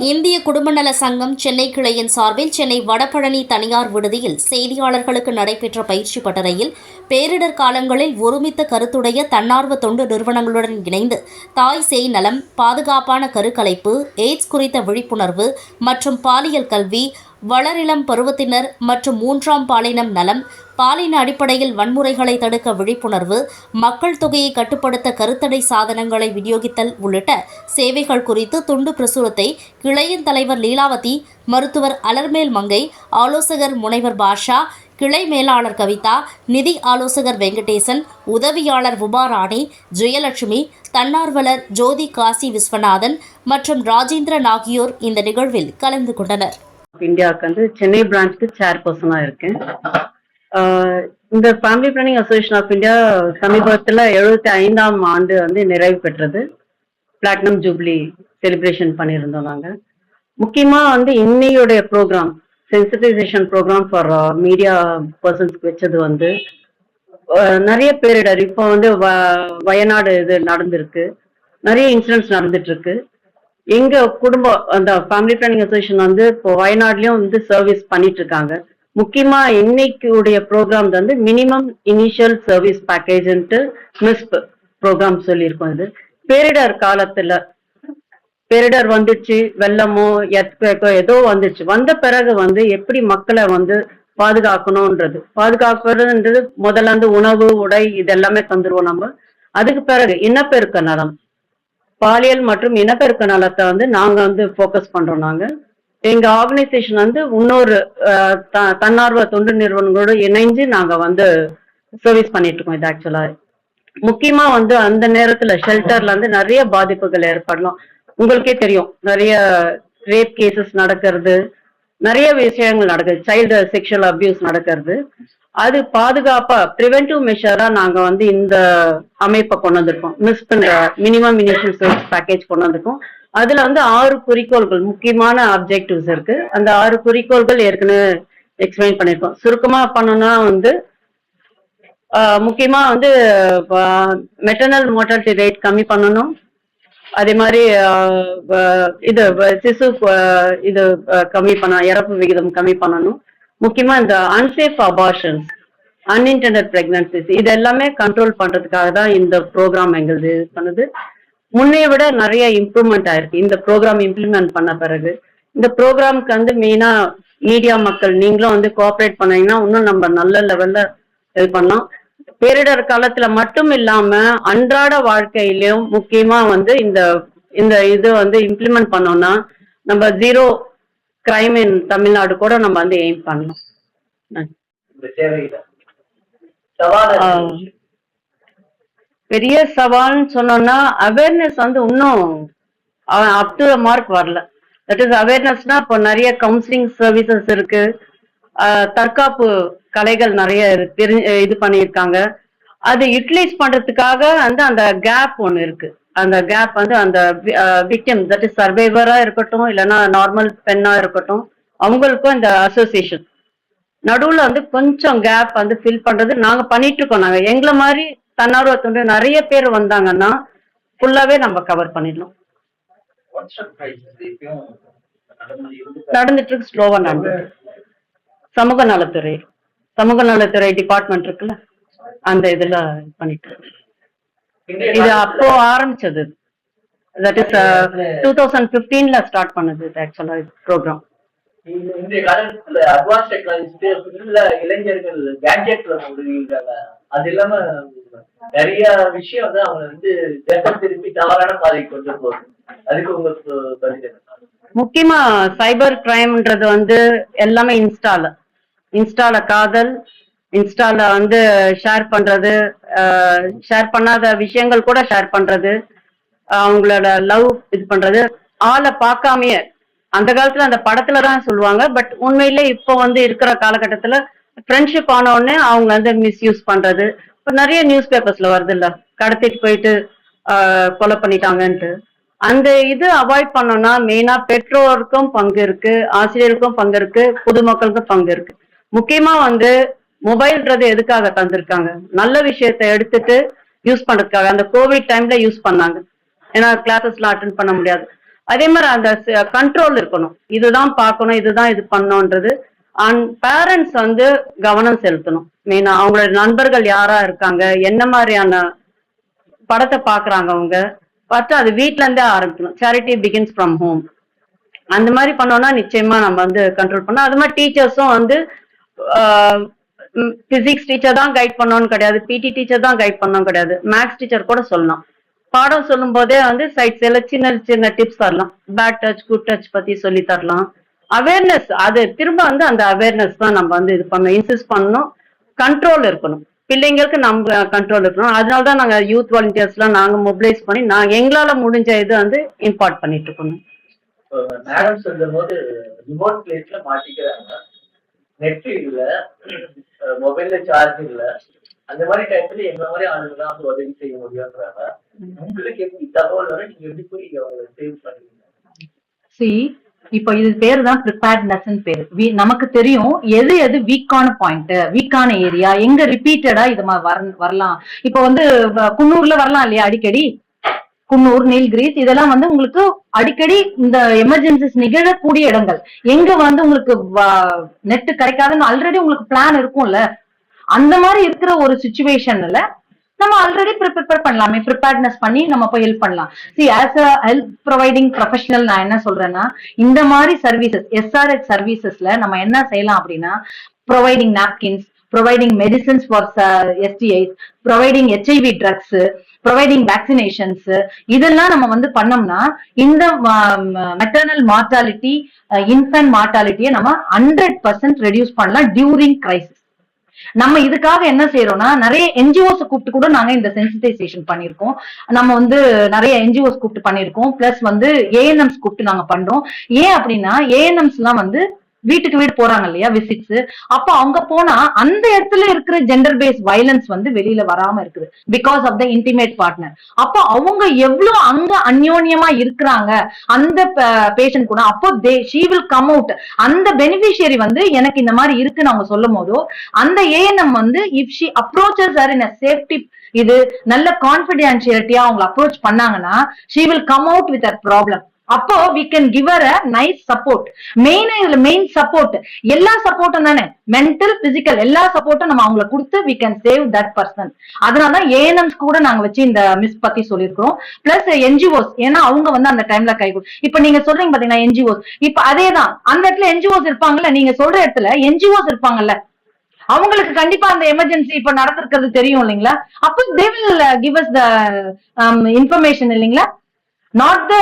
இந்திய குடும்ப நல சங்கம் சென்னை கிளையின் சார்பில் சென்னை வடபழனி தனியார் விடுதியில் செய்தியாளர்களுக்கு நடைபெற்ற பயிற்சி பட்டறையில் பேரிடர் காலங்களில் ஒருமித்த கருத்துடைய தன்னார்வ தொண்டு நிறுவனங்களுடன் இணைந்து தாய் சேய் நலம் பாதுகாப்பான கருக்கலைப்பு எய்ட்ஸ் குறித்த விழிப்புணர்வு மற்றும் பாலியல் கல்வி வளரிளம் பருவத்தினர் மற்றும் மூன்றாம் பாலினம் நலம் பாலின அடிப்படையில் வன்முறைகளை தடுக்க விழிப்புணர்வு மக்கள் தொகையை கட்டுப்படுத்த கருத்தடை சாதனங்களை விநியோகித்தல் உள்ளிட்ட சேவைகள் குறித்து துண்டு பிரசுரத்தை கிளையின் தலைவர் லீலாவதி மருத்துவர் அலர்மேல் மங்கை ஆலோசகர் முனைவர் பாஷா கிளை மேலாளர் கவிதா நிதி ஆலோசகர் வெங்கடேசன் உதவியாளர் உபாராணி ஜெயலட்சுமி தன்னார்வலர் ஜோதி காசி விஸ்வநாதன் மற்றும் ராஜேந்திரன் ஆகியோர் இந்த நிகழ்வில் கலந்து கொண்டனர். இந்தியாவுக்கு வந்து சென்னை பிரான்ச்சுக்கு சேர்பர்சனாக இருக்கேன். இந்த family planning association of India சமீபத்தில் எழுபத்தி ஐந்தாம் ஆண்டு வந்து நிறைவு பெற்றது. பிளாட்டினம் ஜூப்ளி செலிப்ரேஷன் பண்ணியிருந்தோம் நாங்கள் முக்கியமாக வந்து இன்னையுடைய program sensitization program for media பர்சன்ஸ்க்கு வச்சது வந்து நிறைய பேரிடர் இப்போ வந்து வ- வயநாடு இது நடந்திருக்கு. நிறைய இன்சிடென்ட்ஸ் நடந்துட்டு இருக்கு எங்க குடும்பம் அந்த ஃபேமிலி பிளானிங் அசோசியேஷன் வந்து இப்போ வயநாடுலயும் வந்து சர்வீஸ் பண்ணிட்டு இருக்காங்க முக்கியமா இன்னைக்கு உடைய ப்ரோக்ராம் வந்து மினிமம் இனிஷியல் சர்வீஸ் பேக்கேஜ்ன்ட்டு மிஸ்ப் ப்ரோக்ராம் சொல்லியிருக்கோம் இது. பேரிடர் காலத்துல பேரிடர் வந்துச்சு வெள்ளமோ எர்த்குவேக்கோ ஏதோ வந்துச்சு. வந்த பிறகு வந்து எப்படி மக்களை வந்து பாதுகாக்கணும்ன்றது. பாதுகாக்கிறதுன்றது முதல்ல வந்து உணவு உடை இதெல்லாமே தந்துருவோம் நம்ம. அதுக்கு பிறகு இனப்பெருக்க நலம். பாலியல் மற்றும் இனப்பெருக்க நலத்தை வந்து நாங்க வந்து ஃபோக்கஸ் பண்றோம் நாங்க. எங்க ஆர்கனைசேஷன் வந்து இன்னொரு த- தன்னார்வ தொண்டு நிறுவனங்களோடு இணைஞ்சு நாங்க வந்து சர்வீஸ் பண்ணிட்டு இருக்கோம் இது ஆக்சுவலா முக்கியமா வந்து அந்த நேரத்துல ஷெல்டர்ல வந்து நிறைய பாதிப்புகள் ஏற்படலாம். உங்களுக்கே தெரியும். நிறைய ரேப் கேசஸ் நடக்கிறது. நிறைய விஷயங்கள் நடக்குது. சைல்டு செக்ஷுவல் அபியூஸ் நடக்கிறது. அது பாதுகாப்பா ப்ரிவென்டிவ் மெஷரா நாங்க வந்து இந்த அமைப்பை கொண்டு வந்திருக்கோம். மிஸ் பண்ற மினிமம் இனிஷியல் சர்வீஸ் பேக்கேஜ் கொண்டு வந்திருக்கோம். அதுல வந்து ஆறு குறிக்கோள்கள் முக்கியமான அப்ஜெக்டிவ்ஸ் இருக்கு. அந்த ஆறு குறிக்கோள்கள் ஏற்கனவே எக்ஸ்பிளைன் பண்ணிருக்கோம் சுருக்கமா பண்ணணும்னா வந்து முக்கியமா வந்து மெட்டர்னல் மோர்டாலிட்டி ரேட் கம்மி பண்ணணும். அதே மாதிரி இது சிசு இது கம்மி பண்ண இறப்பு விகிதம் கம்மி பண்ணணும். முக்கியமா இந்த அன்சேஃப் அபார்ஷன்ஸ் அன்இன்டெண்டட் பிரெக்னன்சிஸ் இது எல்லாமே கண்ட்ரோல் பண்றதுக்காக தான் இந்த ப்ரோக்ராம் எங்களுது இது பண்ணுது. முன்னைய விட நிறைய இம்ப்ரூவ்மெண்ட் ஆயிருக்கு. இந்த ப்ரோக்ராம் இம்ப்ளிமெண்ட் பண்ண பிறகு இந்த ப்ரோக்ராம்க்கு வந்து மெயினா மீடியா மக்கள் நீங்களும் வந்து கோஆப்ரேட் பண்ணீங்கன்னா இன்னும் நம்ம நல்ல லெவல்ல இது பண்ணலாம். பேரிடர் காலத்துல மட்டும் இல்லாம அன்றாட வாழ்க்கையிலும் முக்கியமா வந்து இந்த இந்த இது வந்து இம்ப்ளிமெண்ட் பண்ணோம்னா நம்ம ஜீரோ கிரைம் இன் தமிழ்நாடு கூட நம்ம வந்து எய்ம் பண்ணலாம். பெரிய சவால்னு சொன்னோம்னா அவேர்னஸ் வந்து இன்னும் அப் டு மார்க் வரல. தட் இஸ் அவேர்னஸ்னா இப்போ நிறைய கவுன்சிலிங் சர்வீசஸ் இருக்கு. தற்காப்பு கலைகள் நிறைய இது பண்ணியிருக்காங்க. அது யூட்டிலைஸ் பண்றதுக்காக வந்து அந்த கேப் ஒன்று இருக்கு. அந்த கேப் வந்து அந்த விக்டிம் தட் இஸ் சர்வைவரா இருக்கட்டும் இல்லைன்னா நார்மல் பெண்ணா இருக்கட்டும் அவங்களுக்கும் இந்த அசோசியேஷன் நடுவுல வந்து கொஞ்சம் கேப் வந்து ஃபில் பண்றது நாங்க பண்ணிட்டு இருக்கோம். நாங்க எங்களை மாதிரி தன்னார்வ தொண்டு நிறைய பேர் வந்தாங்கன்னா ஃபுல்லாவே நம்ம கவர் பண்ணிடலாம் நடந்துட்டு இருக்கு ஸ்லோவா நடந்துட்டு சமூக நலத்துறை சமூக நலத்துறை டிபார்ட்மெண்ட் இருக்குல்ல அந்த இதுல பண்ணிட்டு இருக்கு. இது அப்போ ஆரம்பிச்சது. தட் இஸ் டூ தௌசண்ட் பிப்டீன்ல ஸ்டார்ட் பண்ணது ஆக்சுவலா ப்ரோக்ராம் இந்த- இன்றைய காலத்துல அட்வான்ஸ் டெக்னாலஜி ஃபுல்ல இளைஞர்கள் கேட்ஜெட்ல முடிகிறாங்க அது இல்லாம நிறைய விஷயம் வந்து அவங்க வந்து திசை திருப்பி தவறான பாதை கொண்டு போகுது. அதுக்கு உங்களுக்கு பதில் என்ன? முக்கியமா சைபர் கிரைம்ன்றது வந்து எல்லாமே இன்ஸ்டால இன்ஸ்டால காதல் இன்ஸ்டால வந்து ஷேர் பண்றது ஷேர் பண்ணாத விஷயங்கள் கூட ஷேர் பண்றது அவங்களோட லவ் இது பண்றது ஆளை பார்க்காமையே. அந்த காலத்துல அந்த படத்துல தான் சொல்லுவாங்க பட் உண்மையில இப்போ வந்து இருக்கிற காலகட்டத்துல ஃப்ரெண்ட்ஷிப் ஆன உடனே அவங்க வந்து மிஸ்யூஸ் பண்றது. இப்போ நிறைய நியூஸ் பேப்பர்ஸ்ல வருது இல்ல கடத்திட்டு போயிட்டு கொலை பண்ணிட்டாங்கன்ட்டு. அந்த இது அவாய்ட் பண்ணோம்னா மெயினா பெற்றோருக்கும் பங்கு இருக்கு ஆசிரியருக்கும் பங்கு இருக்கு பொதுமக்களுக்கும் பங்கு இருக்கு. முக்கியமா வந்து மொபைல்ன்றது எதுக்காக தந்திருக்காங்க? நல்ல விஷயத்த எடுத்துட்டு யூஸ் பண்றதுக்காக அந்த கோவிட் டைம்ல யூஸ் பண்ணாங்க. ஏன்னா கிளாஸஸ்லாம் அட்டன் பண்ண முடியாது. அதே மாதிரி அந்த கண்ட்ரோல் இருக்கணும். இதுதான் பார்க்கணும் இதுதான் இது பண்ணணுன்றது அண்ட் பேரண்ட்ஸ் வந்து கவனம் செலுத்தணும். மெயினா அவங்களோட நண்பர்கள் யாரா இருக்காங்க என்ன மாதிரியான படத்தை பாக்குறாங்க அவங்க? பார்த்து அது வீட்ல இருந்தே ஆரம்பிக்கணும். சேரிட்டி பிகின்ஸ் ஃப்ரம் ஹோம் அந்த மாதிரி பண்ணோம்னா நிச்சயமா நம்ம வந்து கண்ட்ரோல் பண்ணோம் அது மாதிரி டீச்சர்ஸும் வந்து பிசிக்ஸ் டீச்சர் தான் கைட் பண்ணணும்னு கிடையாது. பிடி டீச்சர் தான் கைட் பண்ணோம் கிடையாது. மேக்ஸ் டீச்சர் கூட சொல்லலாம். பாடம் சொல்லும் போதே வந்து சைட்ஸ் எல்லாம் சின்ன சின்ன டிப்ஸ் தரலாம். பேட் டச் குட் டச் பத்தி சொல்லி தரலாம். அவேர்னஸ் அது திரும்ப வந்து அந்த அவேர்னஸ் தான் நம்ம வந்து இது பண்ணணும். இன்சிஸ்ட் பண்ணணும். கண்ட்ரோல் இருக்கணும். பிள்ளைங்களுக்கு நம்ம கண்ட்ரோல் இருக்கணும். அதனால தான் நாங்கள் யூத் வாலண்டியர்ஸ்லாம் நாங்கள் மொபிலைஸ் பண்ணி நான் எங்களால் முடிஞ்ச இது வந்து இம்பார்ட் பண்ணிட்டு இருக்கணும் மேடம் சொல்லும் போது ரிமோட் பிளேஸ்ல மாட்டிக்கிறாங்க. நெட் இல்ல மொபைல்ல சார்ஜ் இல்ல. அந்த மாதிரி டைம்ல எங்க மாதிரி ஆளுங்க தான் வந்து உதவி செய்ய முடியும்ன்றாங்க. உங்களுக்கு எப்படி தகவல் வர நீங்க எப்படி போய் அவங்களை சேவ் பண்ணுவீங்க சி இப்போ இது பேர் தான் ப்ரிப்பேர்ட்னஸ் பேரு. நமக்கு தெரியும் எது எது வீக்கான பாயிண்ட் வீக்கான ஏரியா எங்க ரிப்பீட்டடா இது மாதிரி வர- வரலாம். இப்போ வந்து குன்னூர்ல வரலாம் இல்லையா அடிக்கடி? குன்னூர் நீல்கிரிஸ் இதெல்லாம் வந்து உங்களுக்கு அடிக்கடி இந்த எமர்ஜென்சிஸ் நிகழக்கூடிய இடங்கள். எங்க வந்து உங்களுக்கு நெட் கிடைக்காதுன்னு ஆல்ரெடி உங்களுக்கு பிளான் இருக்கும்ல? அந்த மாதிரி இருக்கிற ஒரு சுச்சுவேஷன்ல நம்ம ஆல்ரெடி ப்ரிப்பேர் பண்ணலாமே. ப்ரிப்பேர்ட்னஸ் பண்ணி நம்ம போய் ஹெல்ப் பண்ணலாம். See as a help providing professional நான் என்ன சொல்றேன்னா இந்த மாதிரி சர்வீசஸ் எஸ்ஆர்எச் சர்வீசஸ்ல நம்ம என்ன செய்யலாம் அப்படின்னா providing napkins providing medicines for STIs providing HIV drugs providing vaccinations இதெல்லாம் நம்ம வந்து பண்ணோம்னா இந்த மெட்டர்னல் மார்டாலிட்டி இன்ஃபன்ட் மார்டாலிட்டியை நம்ம ஹண்ட்ரட் பர்சன்ட் ரெடியூஸ் பண்ணலாம் டியூரிங் கிரைசிஸ் நம்ம இதுக்காக என்ன செய்யறோம்னா நிறைய என்ஜிஓஸ் கூப்பிட்டு கூட நாங்க இந்த சென்சிடைசேஷன் பண்ணிருக்கோம் நம்ம வந்து நிறைய என்ஜிஓஸ் கூப்பிட்டு பண்ணிருக்கோம் பிளஸ் வந்து ஏஎன்எம்ஸ் கூப்பிட்டு நாங்க பண்றோம். ஏன் அப்படின்னா ஏஎன்எம்ஸ் எல்லாம் வந்து வீட்டுக்கு வீடு போறாங்க இல்லையா விசிட்ஸ் அப்போ அவங்க போனா அந்த இடத்துல இருக்கிற ஜெண்டர் பேஸ் வயலன்ஸ் வந்து வெளியில வராம இருக்குது. Because of the intimate partner அப்போ அவங்க எவ்வளவு அங்க அந்யோன்யமா இருக்கிறாங்க அந்த பேஷண்ட் கூட அப்போ they she will come out அந்த பெனிஃபிஷியரி வந்து எனக்கு இந்த மாதிரி இருக்குன்னு அவங்க சொல்லும் போதோ அந்த ஏஎன்எம் வந்து if she approaches or in safety இது நல்ல கான்பிடென்ஷியலிட்டியா அவங்க அப்ரோச் பண்ணாங்கன்னா she will come out with a problem அப்போ we can give a nice support மெயினா இதுல மெயின் சப்போர்ட் எல்லா சப்போர்ட்டும் தானே? மென்டல் பிசிக்கல் எல்லா சப்போர்ட்டும் நம்ம அவங்கள கொடுத்து we can save that person அதனால ஏஎன்எம்ஸ் கூட நாங்க வச்சு இந்த மிஸ் பத்தி சொல்லியிருக்கிறோம். பிளஸ் என்ஜிஓஸ் ஏன்னா அவங்க வந்து அந்த டைம்ல கை கொடு- இப்ப நீங்க சொல்றீங்க பாத்தீங்கன்னா என்ஜிஓஸ் இப்ப அதேதான். அந்த இடத்துல என்ஜிஓஸ் இருப்பாங்கல்ல நீங்க சொல்ற இடத்துல என்ஜிஓஸ் இருப்பாங்கல்ல. அவங்களுக்கு கண்டிப்பா அந்த எமர்ஜென்சி இப்ப நடந்திருக்கிறது தெரியும் இல்லைங்களா? அப்போ they will give us the information இல்லைங்களா? Not the